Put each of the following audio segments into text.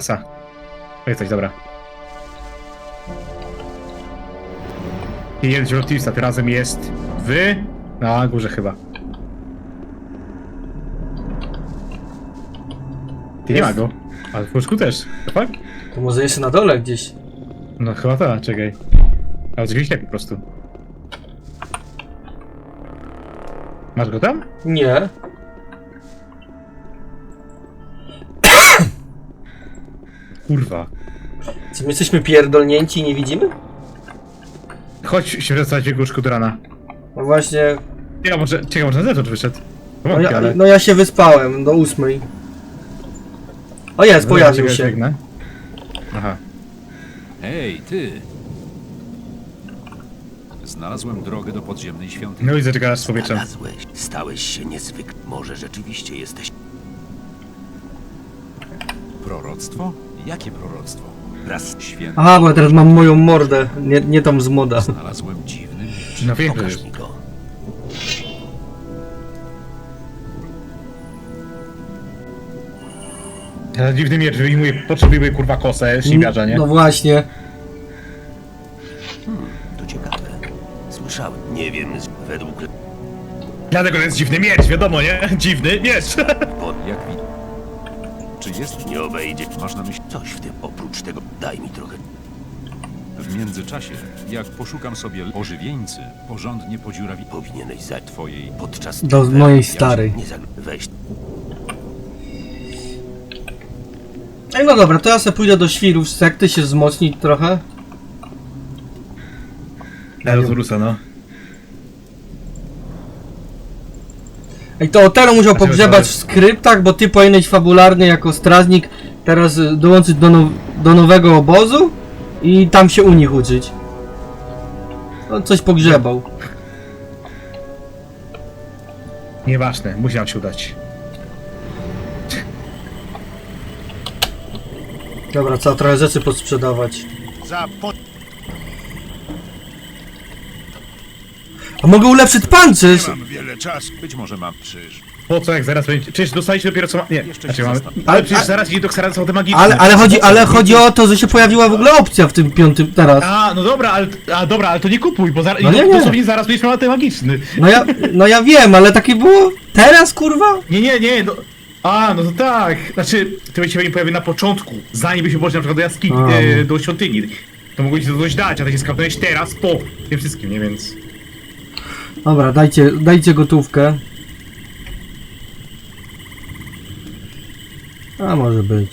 Sa. Jesteś, dobra. I jeden Zielotista, tym razem jest w... Na górze chyba. Ty nie ma go. Ale w łóżku też. To fakt? To może jeszcze na dole gdzieś. No chyba tak, czekaj. A drzwi ślepi po prostu. Masz go tam? Nie. Kurwa. Czy my jesteśmy pierdolnięci i nie widzimy? Chodź się wracać w jego łóżku do rana. No właśnie. Ja może, czekaj, może na zewnątrz wyszedł. No Wątpię, ja, ale... no ja się wyspałem do ósmej. O jest, pojawił się. biegnę. Aha. Hej, ty! Znalazłem drogę do podziemnej świątyni. No i zaczekasz z powietrzem. Znalazłeś, stałeś się niezwykły. Może rzeczywiście jesteś Proroctwo? Jakie proroctwo? raz Święty. Aha, bo ja teraz mam moją mordę, nie, nie tam z moda. Znalazłem dziwny miecz. No wiem, że Pokaż jest. mi go. Dziwny miecz wyjmuje, potrzebuje kurwa kosę, śliwiarza, nie? No właśnie. To ciekawe. Słyszałem. Nie wiem, z- według Dlatego to jest dziwny miecz, wiadomo, nie? Dziwny miecz! Jak widać. Czy jest nie obejdzie. Masz na myśli Coś w tym oprócz tego. Daj mi trochę. w międzyczasie, jak poszukam sobie ożywieńcy, porządnie podziurawi Powinieneś za twojej podczas Do mojej starej. Nie. Weź. Ej, no dobra, to ja sobie pójdę do świrów z sekty się wzmocnić trochę. Ja do Rusa, no. Ej, to Otero musiał pogrzebać w skryptach, bo ty powinieneś fabularny jako strażnik teraz y, dołączyć do, now do nowego obozu i tam się u nich uczyć. On coś pogrzebał. Nieważne, musi nam się udać. Dobra, trzeba trochę rzeczy posprzedawać. Za. A mogę ulepszyć pancerz! wiele czasu. Być może mam krzyż. Po co jak zaraz będzie... Przecież dostaliście dopiero co ma... Nie, Jeszcze znaczy się mamy... Ale przecież zaraz idzie do Xarada są te magiczne. Ale, ale, chodzi, ale chodzi o to, że się pojawiła w ogóle opcja w tym piątym teraz. A, no dobra, ale, a, dobra, ale to nie kupuj, bo zaraz... No No nie, nie. Dosłownie zaraz będziesz miał ten magiczny. No ja, no ja wiem, ale takie było teraz, kurwa? Nie, nie, nie, no... A, no to tak. Znaczy, to się pewnie pojawi na początku, zanim byśmy poszli na przykład do jaskini, A. e, do świątyni. To mogło ci to coś dać, a ty się skapnąłeś teraz, po tym wszystkim, nie? Więc... Dobra, dajcie, dajcie gotówkę. A może być.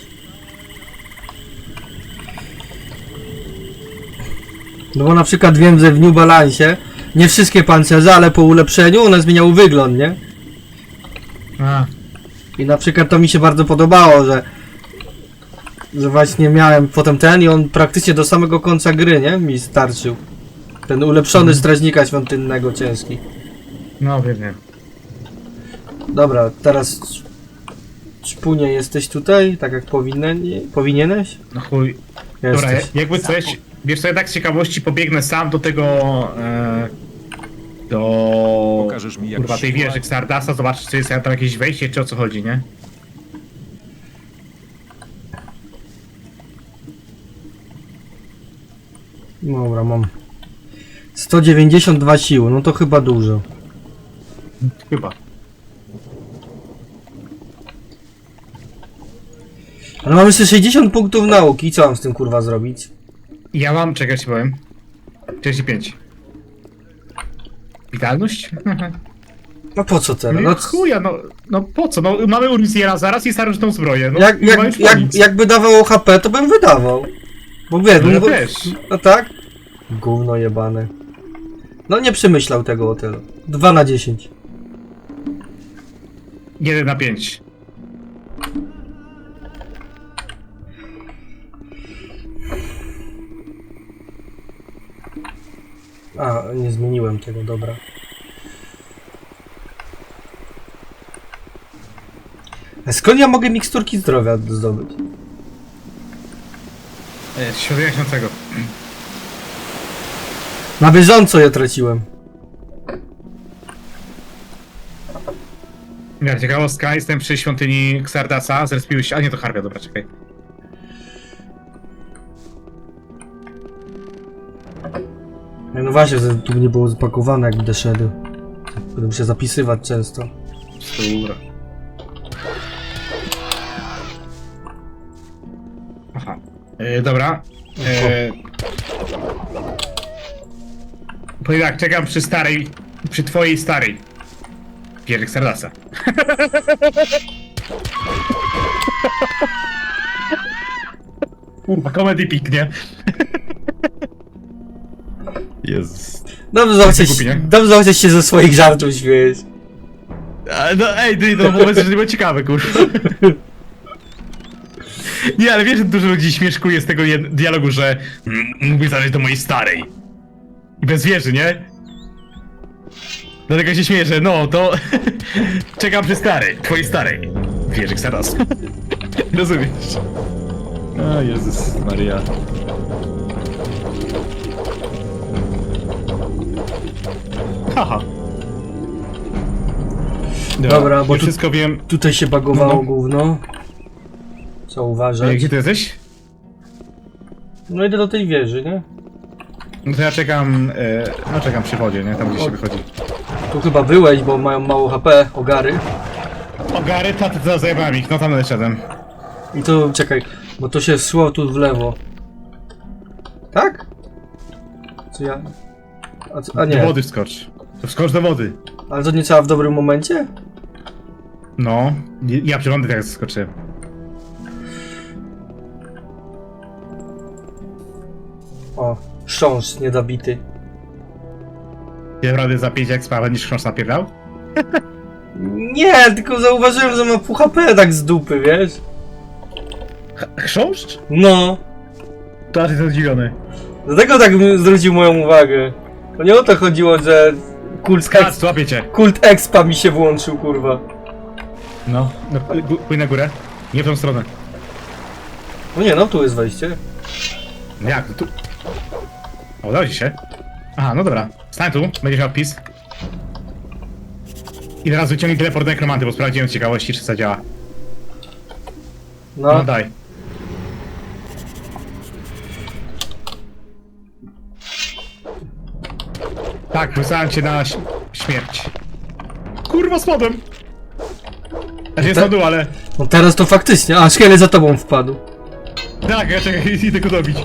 No bo na przykład wiem, że w New Balance nie wszystkie pancerze, ale po ulepszeniu one zmieniały wygląd, nie? A, I na przykład to mi się bardzo podobało, że że właśnie miałem potem ten i on praktycznie do samego końca gry, nie? Mi starczył. Ten ulepszony strażnika świątynnego ciężki. no wiem, wiem. Dobra, teraz Szpunie jesteś tutaj, tak jak powinien, powinieneś? No chuj. Dobra, Jesteś. jakby coś, wiesz co, ja tak z ciekawości pobiegnę sam do tego, e, do, Pokażesz mi, jak kurwa, tej wieży Xardasa, zobaczysz, czy jest tam jakieś wejście, czy o co chodzi, nie? Dobra, mam 192 siły, no to chyba dużo. Chyba. Ale mam jeszcze 60 punktów nauki, co mam z tym kurwa zrobić? Ja mam, czekaj, ci powiem, 35. Witalność? No po co teraz? No, No, chuja, no, no po co, no mamy Urmisiera zaraz i starożytną zbroję, no jak, nie ma jak, już jak, nic. jakby dawało HP, to bym wydawał. Bo wiesz, No ja bo- też. No tak? Gówno jebane. No nie przemyślał tego o tyle. 2 na 10. 1 na 5. A, nie zmieniłem tego, dobra. A skąd ja mogę miksturki zdrowia zdobyć? E, Światło jaśniącego. Na bieżąco je traciłem. Ja, ciekawostka, jestem przy świątyni Xardasa, zrespiły się, a nie to Harbia, dobra, czekaj. Ja no właśnie, że tu nie było zapakowane, jak będę. Będę się zapisywać często. Dobra. Aha. E, dobra. E, powiem tak, czekam przy starej, przy twojej starej. Pierek Sardasa. Kurwa, comedy piknie. Jezus. Dobrze, chociaż, nie? dobrze chociaż się ze swoich żartów śmiejesz. A, No ej, ty, no powiedz, że nie było ciekawe, kurwa. Nie, ale wiesz, że dużo ludzi śmieszkuje z tego jed- dialogu, że "Mm, mógłby zależeć do mojej starej. I bez wieży, nie? Dlatego się śmieję, że no, to czekam przy starej, twojej starej. Wieżyk zaraz. Rozumiesz? O Jezus Maria. Haha. Dobra, bo ja tu- wszystko wiem. Tutaj się bagowało No, no. gówno. Co A uważać? Gdzie ty jesteś? No idę do tej wieży, nie? No to ja czekam, e, no czekam przy wodzie, nie? Tam gdzie się wychodzi. Tu chyba byłeś, bo mają mało HP, ogary. Ogary, taty, to zajebałem ich, no tam leszedłem. I tu, czekaj, bo to się szło tu w lewo. Tak? Co ja... A, co, a Do nie, wody wskocz. To wskocz do wody. ale to nie trzeba w dobrym momencie? No, ja- ja przy wody tak skoczyłem. O, chrząszcz niezabity. Ja naprawdę za 5 expa będziesz chrząszcz napierdał? Nie, tylko zauważyłem, że ma pół HP tak z dupy, wiesz? Chrząszcz? No, To aż jestem zdziwiony. dlatego tak m- zwrócił moją uwagę. To nie o to chodziło, że kult, złapię cię. kult expa mi się włączył, kurwa. No, no pły- płyń na górę. Nie w tą stronę. No nie, no tu jest wejście. No Jak, tu... Udało ci się. Aha, no dobra. Stań tu, będziesz miał wpis. I teraz wyciągnij teleport nekromanty, bo sprawdziłem z ciekawości, czy to działa. No, No daj. Tak, wysłałem cię na ś- śmierć. Kurwa, spadłem! Znaczy jest na dół, ale... no teraz to faktycznie. A, szkielet za tobą wpadł. Tak, ja czekaj, idę go dobić.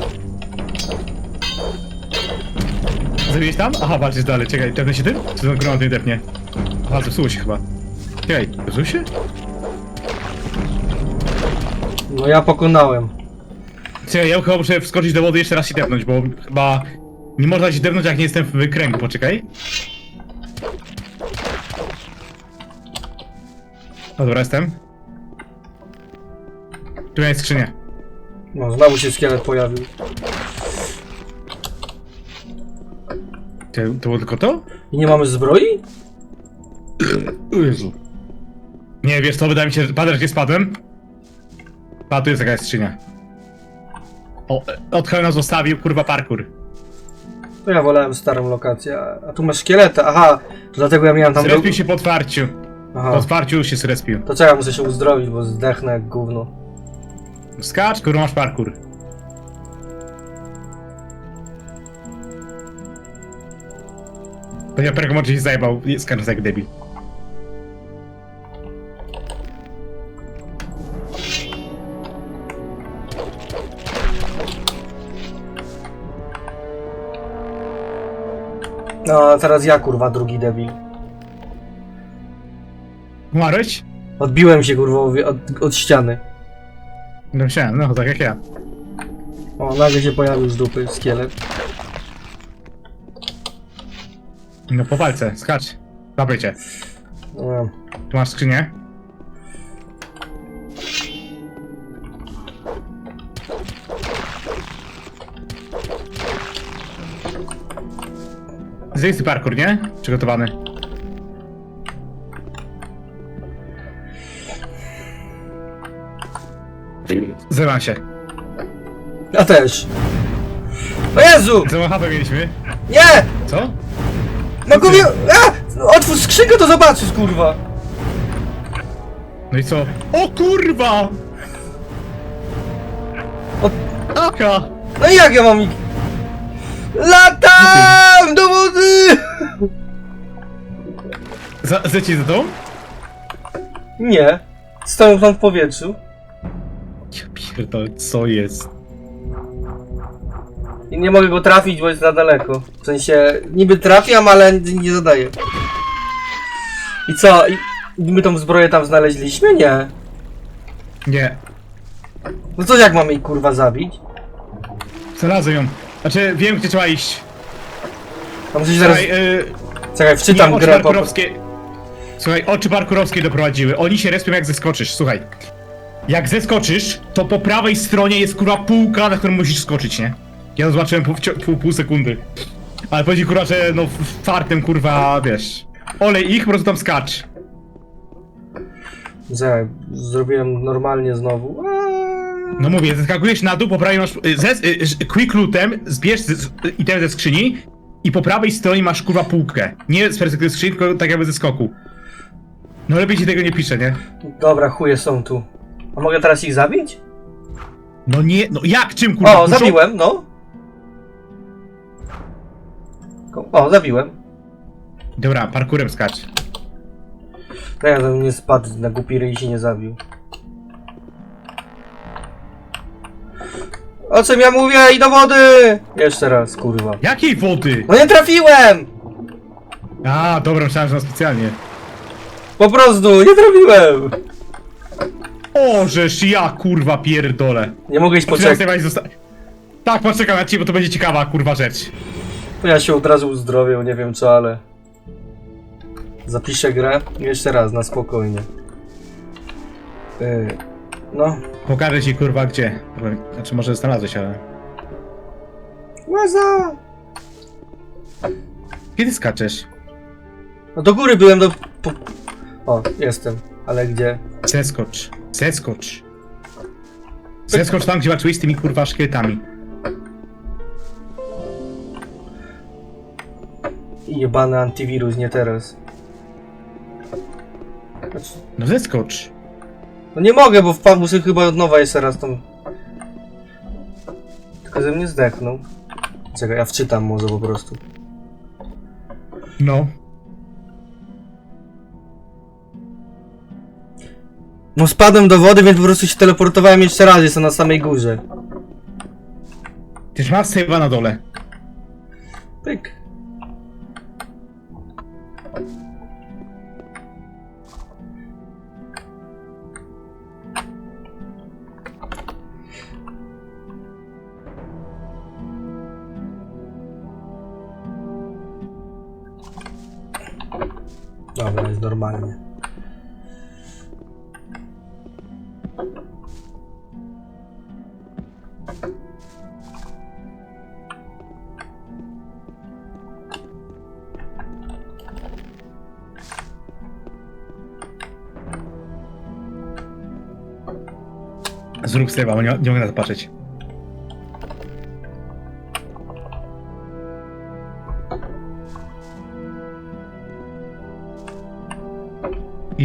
Zabiłeś tam? Aha, walczysz dalej, czekaj, tepnę się tym? Czy ten granat nie tepnie? Aha, zepsuło się chyba. Czekaj, zepsuł się? No ja pokonałem. Czekaj, ja chyba muszę wskoczyć do wody i jeszcze raz się tepnąć, bo chyba... Nie można się tepnąć, jak nie jestem w kręgu, poczekaj. O, dobra, jestem. Tu jest skrzynia. No, znowu się szkielet pojawił. Czy to było tylko to? I nie mamy zbroi? O Jezu. Nie, wiesz co, wydaje mi się, że patrz gdzie spadłem. A, tu jest jakaś skrzynia. O, e, odchylę nas zostawił, kurwa parkour. To ja wolałem starą lokację. a- A tu masz szkieleta, aha. To dlatego ja miałem tam... Zrespił się po otwarciu. Po Aha. otwarciu już się zrespił. To czekaj, muszę się uzdrowić, bo zdechnę jak gówno. Skacz, kurwa masz parkour. To ja może się zajebał, skacząc jak debil. No, a teraz ja, kurwa, drugi debil. Umarłeś? Odbiłem się, kurwa, od, od ściany. No myślałem, no tak jak ja. O, nagle się pojawił z dupy szkielet. No po walce, skacz. Zabię cię. Tu masz skrzynię. Zjedzty parkour, nie? Przygotowany. Zrywam się. Ja też. O Jezu! HP mieliśmy? Nie! Co? Mogę mi... A! Otwórz skrzynkę, to zobaczysz, kurwa! No i co? O kurwa! O- Aka! No i jak ja mam ich... Latam do wody! Za, zleci za tą? Nie. Stoją tam w powietrzu. Ja pierdolę, co jest? I nie mogę go trafić, bo jest za daleko. W sensie, niby trafiam, ale nie, zadaję. I co? I my tą zbroję tam znaleźliśmy? Nie. Nie, No co jak mamy ich kurwa zabić? znalazłem ją. Znaczy, wiem gdzie trzeba iść. A muszę się zaraz... Słuchaj, y, Czekaj, wczytam nie, oczy grę po... parkurowskie. Słuchaj, oczy parkurowskie doprowadziły. Oni się respią jak zeskoczysz. Słuchaj. Jak zeskoczysz, to po prawej stronie jest kurwa półka, na którą musisz skoczyć, nie? Ja to zobaczyłem pół, pół, pół sekundy. Ale powiedzi kurwa, że no w- fartem kurwa, wiesz. Olej ich, po prostu tam skacz. Czekaj, zrobiłem normalnie znowu. No mówię, zeskakujesz na dół, po prawej masz. y, Ze, y, quick lootem zbierz z- z- item ze skrzyni i po prawej stronie masz kurwa półkę. Nie z perspektywy skrzyni, tylko tak jakby ze skoku. No lepiej ci tego nie pisze, nie? Dobra, chuje są tu. A mogę teraz ich zabić? No nie, no jak, czym kurwa? O, puszą? zabiłem, no. O, zabiłem. Dobra, parkurem skacz. Ja tam nie spadł na głupi ryj i się nie zabił. O czym ja mówię? I do wody! Jeszcze raz, kurwa. Jakiej wody? No nie trafiłem! A, dobra, myślałem, że na specjalnie. Po prostu, nie trafiłem! O, żeż ja kurwa pierdolę. Nie mogę iść Poczekaj. poczekać. Tak, poczekam na ciebie, bo to będzie ciekawa kurwa rzecz. Ja się od razu uzdrowię, nie wiem co, ale... Zapiszę grę jeszcze raz, na spokojnie. Yy, no. Pokażę ci kurwa gdzie. Znaczy może znalazłeś, ale... Łeza! Kiedy skaczesz? No do góry byłem do... Po... O, jestem. Ale gdzie? Zeskocz. Zeskocz. Zeskocz tam, gdzie walczyłeś z tymi kurwa szkieletami. Jebany antywirus, nie teraz. No zeskocz. No nie mogę, bo wpadł muszę chyba od nowa jeszcze raz tą... Tylko ze mnie zdechnął. Czekaj, ja wczytam może po prostu. No. No spadłem do wody, więc po prostu się teleportowałem jeszcze raz, jestem na samej górze. Tyż masz save'a na dole. Pyk. Normalnie. Zrób save'a, nie mogę na to patrzeć.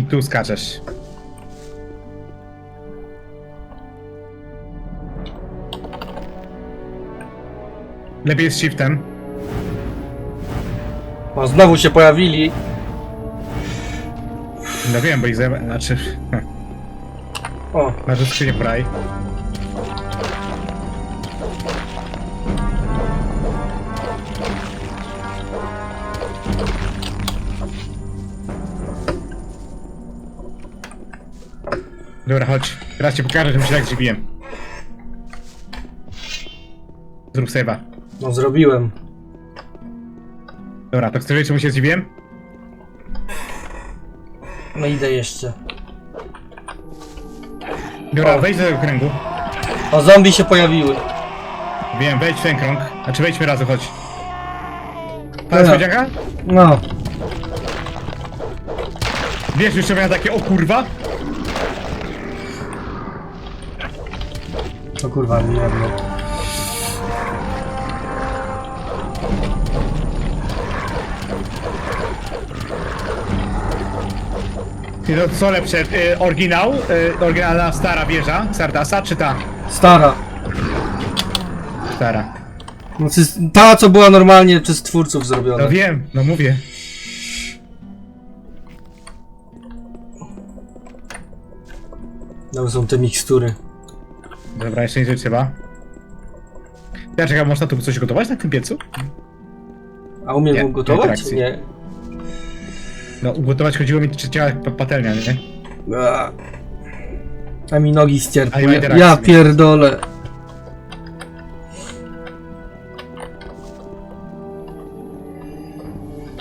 Tu skaczesz. Lepiej jest shiftem. O, znowu się pojawili. No wiem, bo ich zajmę... Znaczy... O, Masz skrzynię praj. Dobra, chodź. Teraz ci pokażę, że mi się tak zdziwiłem. Zrób save'a. no zrobiłem. Dobra, to chcesz wiedzieć, czemu się zdziwiłem? No idę jeszcze. Dobra, O. wejdź do tego kręgu. O, zombie się pojawiły. Wiem, wejdź w ten krąg. Znaczy wejdźmy razem, chodź. Pan Dobra. spodzianka? No. Wiesz, jeszcze miałem takie, o kurwa. O kurwa, nie jedno. Ty to co lepsze, y, oryginał, y, oryginalna stara wieża Sardasa, czy ta Stara. stara? Znaczy, ta, co była normalnie przez twórców zrobiona. No wiem, no mówię. Tam są te mikstury. Dobra, jeszcze nic trzeba. Ja czekam, można tu coś gotować na tym piecu? A umiem Nie, go gotować? interakcji. Nie. No, ugotować chodziło mi, czy działa pa- patelnia, nie? A, A mi nogi A nie ma ścierpły. interakcji. Ja pierdolę.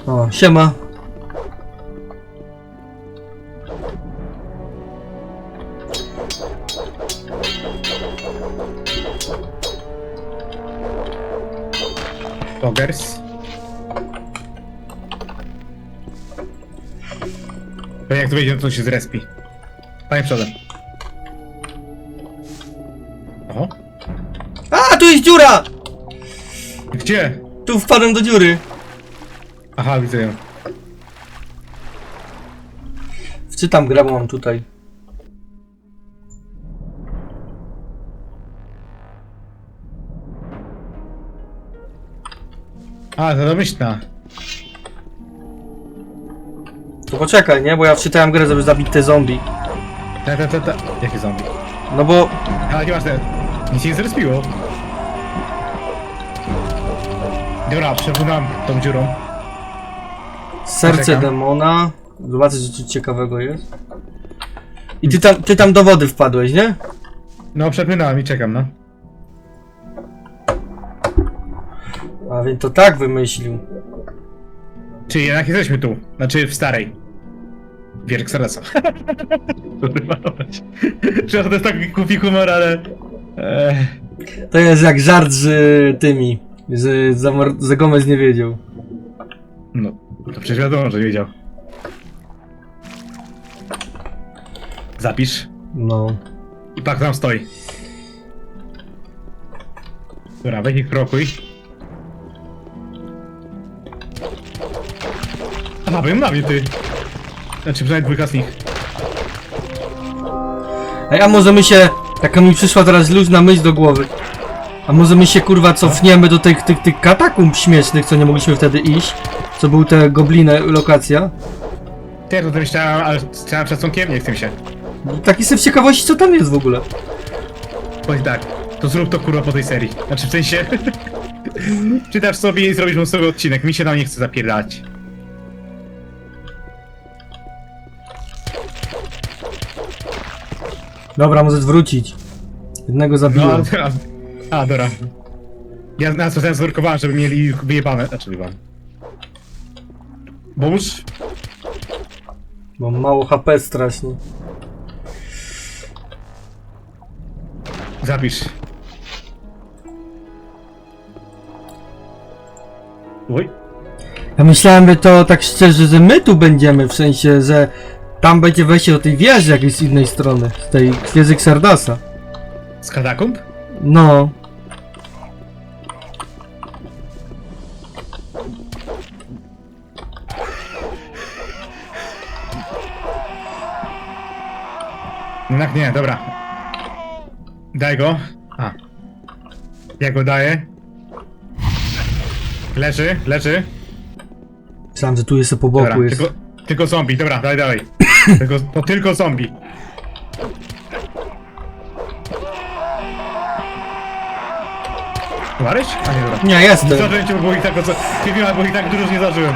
O, siema. Ogers. Pewnie jak tu wejdzie, no to się zrespi. Panie przodem. O? A, tu jest dziura! Gdzie? Tu wpadłem do dziury. Aha, widzę ją. Wczytam grę, bo mam tutaj. A, to domyślna. To poczekaj, nie? Bo ja wczytałem grę, żeby zabić te zombie. Ta, ta, ta, ta. Jakie zombie? No bo Ale nieważne. Nic się nie zrespiło. Dobra, przepłynąłem tą dziurą. serce Poczekam. demona. Zobaczę, że coś ciekawego jest. I ty tam, ty tam do wody wpadłeś, nie? No, przepłynąłem i czekam, no. A więc to tak wymyślił. Czy jednak jesteśmy tu? Znaczy w starej. Wierk Sarasa. Że to jest taki głupi humor, ale... Eee, To jest jak żart z y, tymi. Z, zamor- Gomez nie wiedział. no, to przecież wiadomo, że wiedział. Zapisz. No. I pak tam stoi. Dobra, weź ich krokuj. Aha, byłem na mnie, ty. Znaczy, przynajmniej dwójka z nich. Ej, a może my się. Taka mi przyszła teraz luźna myśl do głowy. A może my się kurwa cofniemy do tych, tych, tych katakumb śmiesznych, co nie mogliśmy wtedy iść? Co był te gobliny lokacja? Ty, to myślałem, ale chciałem szacunkiem, nie chcę mi się. Taki sobie w ciekawości, co tam jest w ogóle. Powiedz tak, to zrób to kurwa po tej serii. Znaczy w sensie... Czytasz sobie i zrobisz mu sobie odcinek, mi się tam nie chce zapierdalać. Dobra, możesz wrócić. Jednego No, zabiłem. ale teraz... A, dobra. Ja na co zwerkowałem, żeby mieli wyjebane, znaczy wyjebane. Pomóż? Mam mało HP strasznie. Zapisz. Oj. Ja myślałem, że to tak szczerze, że my tu będziemy, w sensie, że tam będzie wejście do tej wieży jakiejś z innej strony, z tej wieży Xardasa. Z katakumb? No. Jednak nie, dobra. Daj go. A. Ja go daję. Leży, leży. Myślałem, że tu jest po boku Dobra, jest. tylko, tylko zombie, dobra, daj, dawaj. tylko, to tylko zombie. Maryś? A nie, dobra. Nie, Nie jestem. zdążyłem cię, bo ich tak, co... Kevina, bo ich tak dużo nie zdążyłem.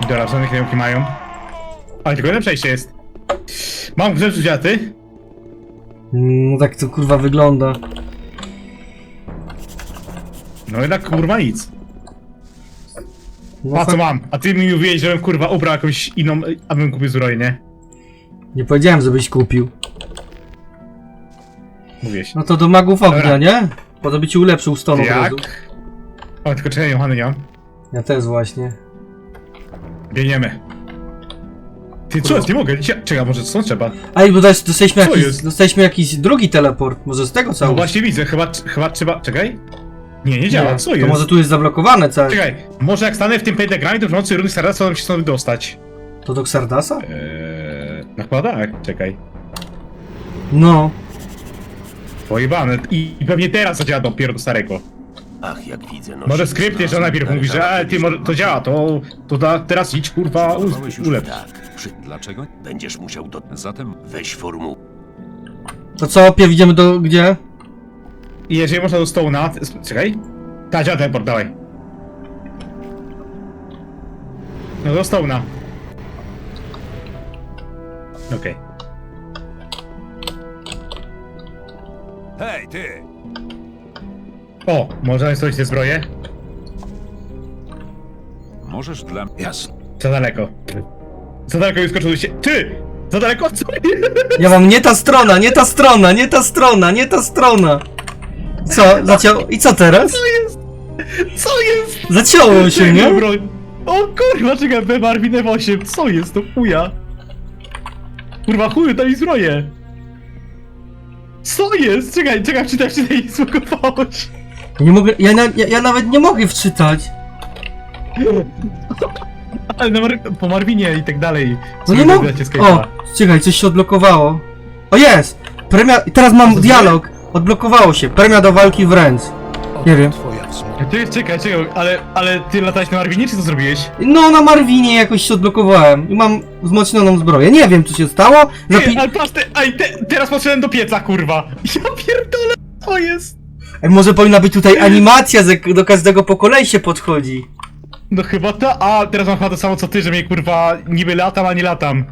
Dobra, żadne kierunki mają. Ale tylko jedno przejście jest. Mam grzeczu dziaty. No tak to kurwa wygląda. No jednak kurwa nic. No A co fak- mam? A ty mi mówiłeś, żebym kurwa ubrał jakąś inną, abym kupił zbroję, nie? Nie powiedziałem, żebyś kupił. Mówiłeś. No to do magów ognia, Dobra. nie? Po to by ci ulepszył ston od Jak? razu. O, tylko czekaj, Johany nie mam. Ja też właśnie. Biegniemy. Ty co? Nie mogę. Cia- Czekaj, może co trzeba? A i bo dost- dostaliśmy Co jakiś, jest? dostaliśmy jakiś drugi teleport. Może z tego No cały. właśnie widzę, chyba, chyba trzeba... Czekaj. Nie, nie działa, co to jest? może tu jest zablokowane całe. Czekaj, może jak stanę w tym pentagramie, to w nocy runy Sarasa, to nam się stąd dostać. To do Xardasa? Eee... No chyba tak, czekaj. No. Pojebane. I, I pewnie teraz zadziała dopiero do starego. Ach, jak widzę, no. Może skrypt jeszcze najpierw mówi, że e, ty, może, to działa, to, to da, teraz idź, kurwa, u, Zbudowałeś już ulepsz. Tak, przy... Dlaczego? będziesz musiał do... Zatem Weź formułę. To co, Piew, idziemy do... gdzie? I jeżeli można do stołu na... Czekaj. Ta, działa teleport, dawaj. No do stołu na. Okej. Hej, ty! O, można sobie te zbroje? Możesz dla mnie... Jasne. Za daleko. Za daleko już skoczył się. Ty! Za daleko? Co? Ja mam nie ta strona, nie ta strona, nie ta strona, nie ta strona. Co, zacięło... I co teraz? Co jest? Co jest? Zacięło się, nie? Broń. O kurwa, czekaj, B Marvin F8, co jest to chuja? Kurwa chuju, daj mi zbroję. Co jest? Czekaj, czekaj, czytaj, czytaj, zblokowało się. Nie mogę, ja, na, ja, ja nawet nie mogę wczytać. Ale na Mar po Marvinie i tak dalej. No nie mogę. O, czekaj, coś się odblokowało. O jest! Premia... Teraz mam dialog. Odblokowało się. Premia do walki wręcz. Nie wiem. Ty, czekaj, czekaj, ale, ale ty latałeś na Marvinie, czy co zrobiłeś? No, na Marwinie jakoś się odblokowałem. I mam wzmocnioną zbroję. Nie wiem, co się stało. Zapi... Ty, ale patrz, te, aj, te, teraz poszedłem do pieca, kurwa. Ja pierdolę, co jest? Ej, Może powinna być tutaj animacja, że do każdego po kolei się podchodzi. No chyba ta, a teraz mam chyba to samo co ty, że mnie kurwa niby latam, a nie latam.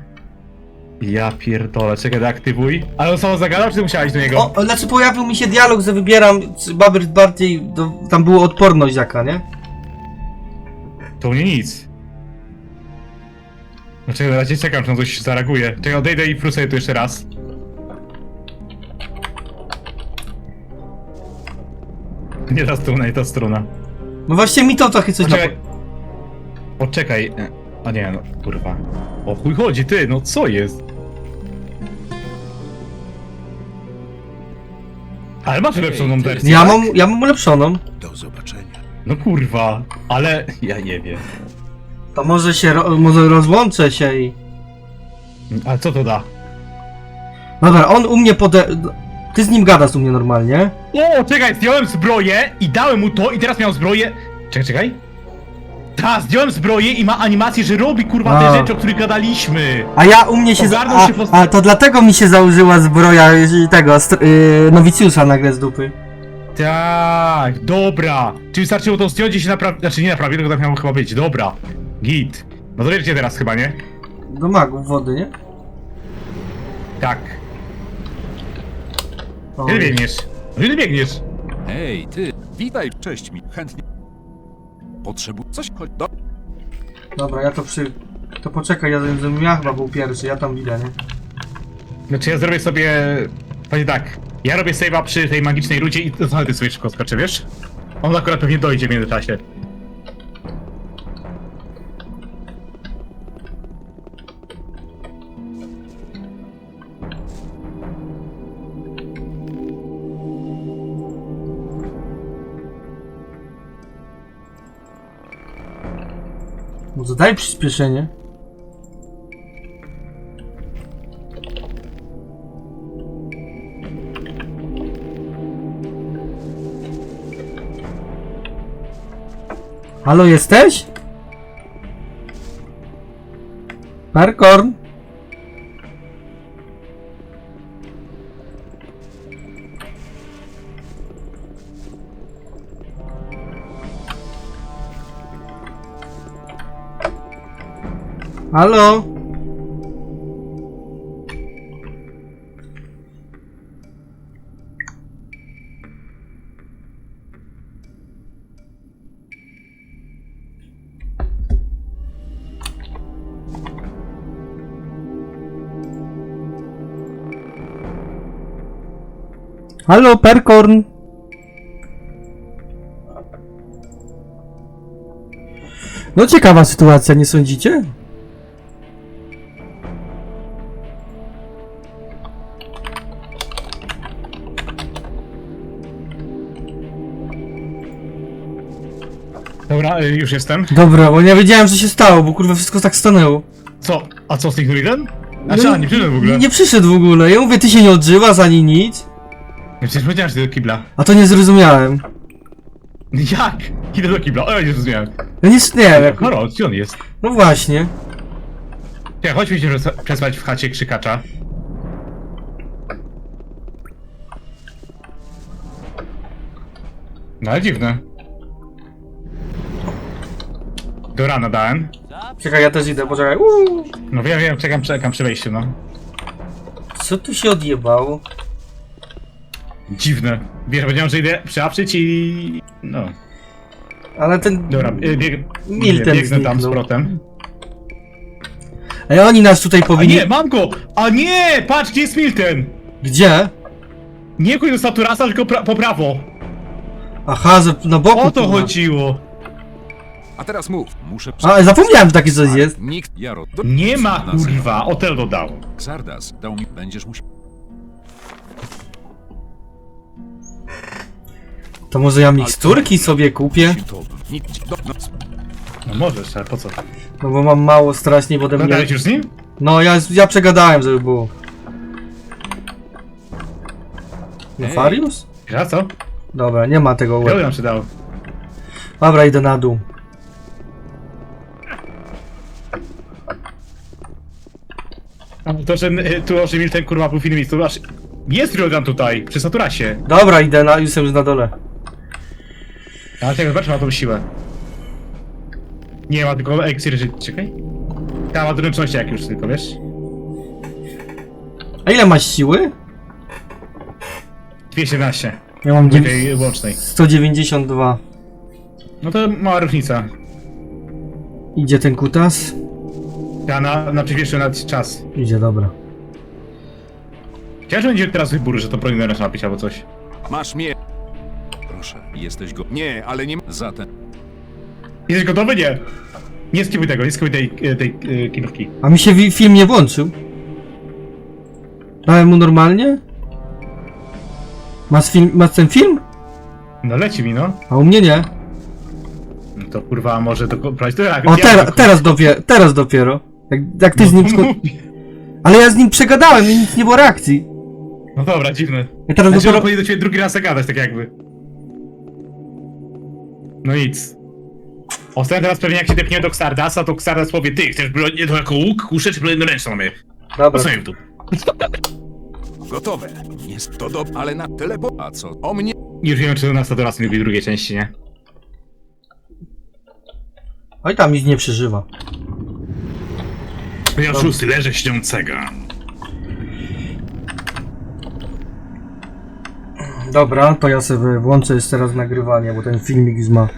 Ja pierdolę, czekaj, aktywuj. Ale on samo zagadał, czy ty musiałeś do niego? O, znaczy pojawił mi się dialog, że wybieram, czy Babert bardziej, do, tam było odporność jaka, nie? To mnie nic. Czekaj, na razie czekam, czy on coś zareaguje. Czekaj, odejdę i frusuję tu jeszcze raz. Nie ta struna, nie ta struna. No właśnie mi to trochę coś. Poczekaj. Poczekaj. A nie, no kurwa. O chuj chodzi, ty, no co jest? Ale masz lepszą wersję. Ja tak? mam, ja mam ulepszoną. Do zobaczenia. No kurwa, ale ja nie wiem. To może się, ro, może rozłączę się i... Ale co to da? Dobra, on u mnie pode... Ty z nim gadasz u mnie normalnie. O, czekaj, zdjąłem zbroję i dałem mu to i teraz miał zbroję. Czekaj, czekaj. Ta, zdjąłem zbroję i ma animację, że robi kurwa A. te rzeczy, o których gadaliśmy. A ja u mnie się... Ogarnął A, się po- a to dlatego mi się założyła zbroja y, tego, str- yy, nowicjusza nagle z dupy. Tak, dobra. Czyli wystarczyło to zdjąć i się naprawić. Znaczy nie naprawić, tylko tak miało chyba być. Dobra. Git. No to wiecie teraz chyba, nie? Do magów wody, nie? Tak. O, Kiedy biegniesz? No kiedy biegniesz? Hej, ty! Witaj, cześć mi. Chętnie... Potrzebu... Coś chodź do... Dobra, ja to przy... To poczekaj, ja, żebym ja chyba był pierwszy, ja tam widzę, nie? Znaczy ja zrobię sobie... Panie tak. Ja robię save'a przy tej magicznej rudzie i to ty sobie szybko skoczę, wiesz? On akurat pewnie dojdzie w międzyczasie. Daj przyspieszenie. Halo, jesteś? Perkorn? Halo? Halo, Perkorn? No ciekawa sytuacja, nie sądzicie? Dobra, y, już jestem. Dobra, bo nie wiedziałem, co się stało, bo kurwa wszystko tak stanęło. Co? A co z tych Nuriden? A co, nie przyszedł w ogóle? Nie przyszedł w ogóle. Ja mówię, ty się nie odżywasz ani nic. Ja przecież powiedziałem, że do kibla. A to nie zrozumiałem. Jak? Idę do kibla, o ja nie zrozumiałem. Ja nie, nie wiem, jak... Halo, gdzie on jest? No właśnie. Ja, chodźmy się przes- przesłać w chacie krzykacza. No ale dziwne. Do rana dałem. Czekaj, ja też idę, poczekaj. Uuu. No wiem, wiem, czekam, czekam przy wejściu, no. Co tu się odjebało? Dziwne. Wiesz, powiedziałem, że idę przeapszyć i... no. Ale ten... Dobra, y, bieg... Milton biegnę tam z zniknął. protem. Ej, oni nas tutaj A powinni... nie, mam go! A nie! Patrz, gdzie jest Milton! Gdzie? Nie kuj do Saturasa, tylko pra po prawo. Aha, że na boku. O to kurwa. chodziło. A teraz mów. Muszę... A, zapomniałem, że taki coś jest. Nikt... Jaro... Do... Nie ma, kurwa, Otel dodał. Xardas dał mi... Będziesz musiał... To może ja miksturki sobie kupię? To... Nikt... Do... No... No możesz, ale po co? No bo mam mało strasznie, bo ode mnie... Gadałeś już z nim? No, ja, ja przegadałem, żeby było. Nefarius? Wiesz, a co? Dobra, nie ma tego łeb. nam się dało. Dobra, idę na dół. To, że y, tu oży Milton, kurwa, był w innym miejscu, aż... Jest Riodan tutaj, przy Saturasie. Dobra, idę na... Jestem już na dole. Ale czekaj, zobacz, ma tą siłę. Nie ma tylko życia, czekaj. Ja ma dręczności jak już tylko, wiesz? A ile masz siły? 217. Ja mam dziew- Tej łącznej. 192. No to mała różnica. Idzie ten kutas? Ja na, na przyspieszył nawet czas. Idzie, dobra. Ciężko będzie teraz wybór, że to broń na napić albo coś. Masz mnie... Proszę, jesteś go... Nie, ale nie... Zatem... Jesteś gotowy? Nie. Nie skipuj tego, nie skipuj tej, e, tej e, kinówki. A mi się wi- film nie włączył. Dałem mu normalnie? Masz, film, masz ten film? No leci mi, no. A u mnie nie. No to kurwa, może to brać to jak. O, ja teraz dopiero, teraz dopiero. Jak, jak ty z nim... Sko- Ale ja z nim przegadałem i nic nie było reakcji. No dobra, dziwne. Ja teraz Znaczy, dopiero... powinien do ciebie drugi raz zagadać, tak jakby. No nic. Ostatnio teraz pewnie jak się tepnie do Xardasa, to Xardas powie, ty chcesz broń to jako łuk, kuszę czy broń ręczną mamy? Dobra. Co nie tu? Gotowe. Jest to do... Ale na tyle... Bo... A co? O mnie... Już wiemy, czy u nas to teraz nie lubi drugiej części, nie? Oj, tam nic nie przeżywa. Ja szósty leżę śniącego. Dobra, to ja sobie włączę jeszcze raz nagrywanie, bo ten filmik już ma